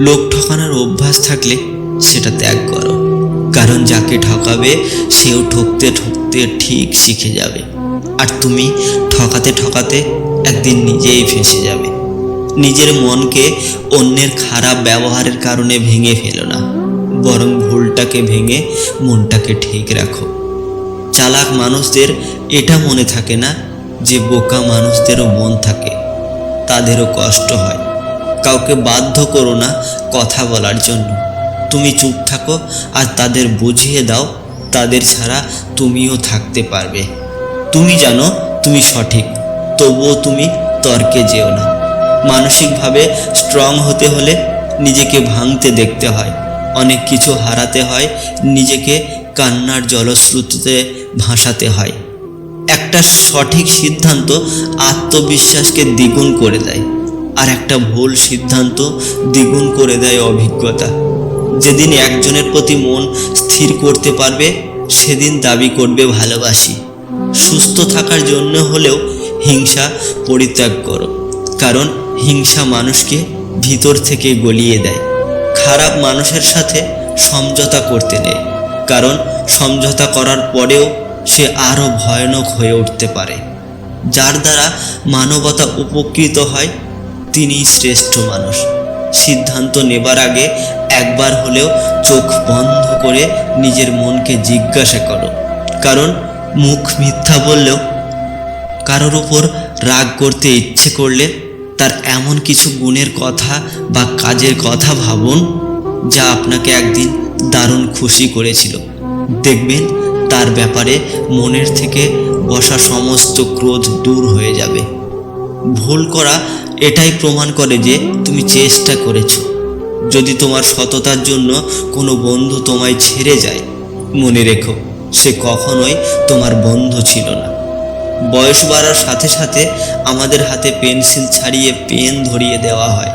লোক ঠকানোর অভ্যাস থাকলে সেটা ত্যাগ করো। কারণ যাকে ঠকাবে, সেও ঠকতে ঠকতে ঠিক শিখে যাবে। আর তুমি ঠকাতে ঠকাতে একদিন নিজেই ফেঁসে যাবে। নিজের মনকে অন্যের খারাপ ব্যবহারের কারণে ভেঙে ফেলো না। বরং ভুলটাকে ভেঙে মনটাকে ঠিক রাখো। চালাক মানুষদের এটা মনে থাকে না যে বোকা মানুষদেরও মন থাকে। তাদেরও কষ্ট হয়। কাউকে বাধ্য করো না কথা বলার জন্য। তুমি চুপ থাকো আর তাদের বুঝিয়ে দাও, তাদের ছাড়া তুমিও থাকতে পারবে। তুমি জানো তুমি সঠিক, তবুও তুমি তর্কে যেও না। মানসিকভাবে স্ট্রং হতে হলে নিজেকে ভাঙতে দেখতে হয়, অনেক কিছু হারাতে হয়, নিজেকে কান্নার জলশ্রুতিতে ভাসাতে হয়। একটা সঠিক সিদ্ধান্ত আত্মবিশ্বাসকে দ্বিগুণ করে দেয়। আর একটা ভুল সিদ্ধান্ত দ্বিগুণ করে দেয় অভিজ্ঞতা। যেদিন একজনের প্রতি মন স্থির করতে পারবে, সেদিন দাবি করবে ভালোবাসি। সুস্থ থাকার জন্য হলেও হিংসা পরিত্যাগ করো। কারণ হিংসা মানুষকে ভিতর থেকে গলিয়ে দেয়। খারাপ মানুষের সাথে সমঝোতা করতে নেই কারণ সমঝোতা করার পরেও সে আরও ভয়ানক হয়ে উঠতে পারে। যার দ্বারা মানবতা উপকৃত হয় তিনিই শ্রেষ্ঠ মানুষ। সিদ্ধান্ত নেবার আগে একবার হলেও চোখ বন্ধ করে নিজের মনকে জিজ্ঞাসা করো। কারণ মুখ মিথ্যা বললেও কারোর উপর রাগ করতে ইচ্ছে করলে তার এমন কিছু গুণের কথা বা কাজের কথা ভাবুন, যা আপনাকে একদিন দারুণ খুশি করেছিল। দেখবেন তার ব্যাপারে মনের থেকে বসা সমস্ত ক্রোধ দূর হয়ে যাবে। ভুল করা এটাই প্রমাণ করে যে তুমি চেষ্টা করেছ। যদি তোমার সততার জন্য কোনো বন্ধু তোমায় ছেড়ে যায়, মনে রেখো, সে কখনোই তোমার বন্ধু ছিল না। বয়স বাড়ার সাথে সাথে আমাদের হাতে পেন্সিল ছাড়িয়ে পেন ধরিয়ে দেওয়া হয়।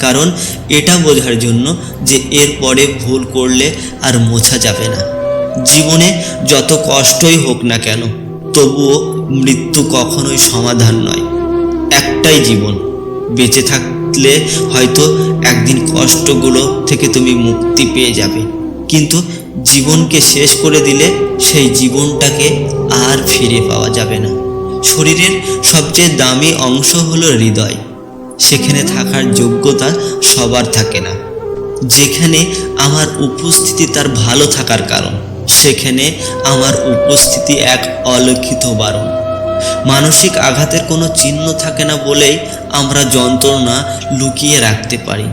কারণ এটা বোঝার জন্য যে এর পরে ভুল করলে আর মোছা যাবে না। জীবনে যত কষ্টই হোক না কেন, তবুও মৃত্যু কখনোই সমাধান নয়। একটাই জীবন। বেঁচে থাকলে হয়তো একদিন কষ্টগুলো থেকে তুমি মুক্তি পেয়ে যাবে। কিন্তু জীবনকে শেষ করে দিলে সেই জীবনটাকে আর ফিরে পাওয়া যাবে না। শরীরের সবচেয়ে দামি অংশ হলো হৃদয়। সেখানে থাকার যোগ্যতা সবার থাকে না। যেখানে আমার উপস্থিতি তার ভালো থাকার কারণ, সেখানে আমার উপস্থিতি এক অলক্ষিত বারণ। মানসিক আঘাতের কোনো চিহ্ন থাকে না বলেই আমরা যন্ত্রণা লুকিয়ে রাখতে পারি।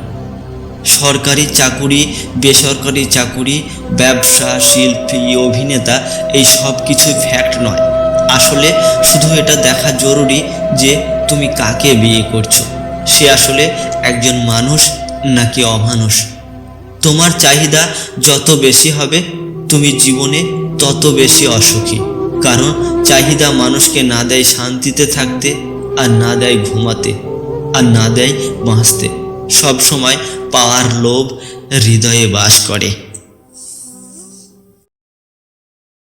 সরকারি চাকুরি, বেসরকারি চাকুরি, ব্যবসা, শিল্পী, অভিনেতা, এই সব কিছু ফ্যাক্ট নয়। আসলে শুধু এটা দেখা জরুরি যে তুমি কাকে বিয়ে করছ? সে আসলে একজন মানুষ নাকি অমানুষ? তোমার চাহিদা যত বেশি হবে, তুমি জীবনে তত বেশি অসুখী। কারণ চাহিদা মানুষকে না দেয় শান্তিতে থাকতে আর না দেয় ঘুমাতে আর না দেয় বাঁচতে। সবসময় পাওয়ার লোভ হৃদয়ে বাস করে।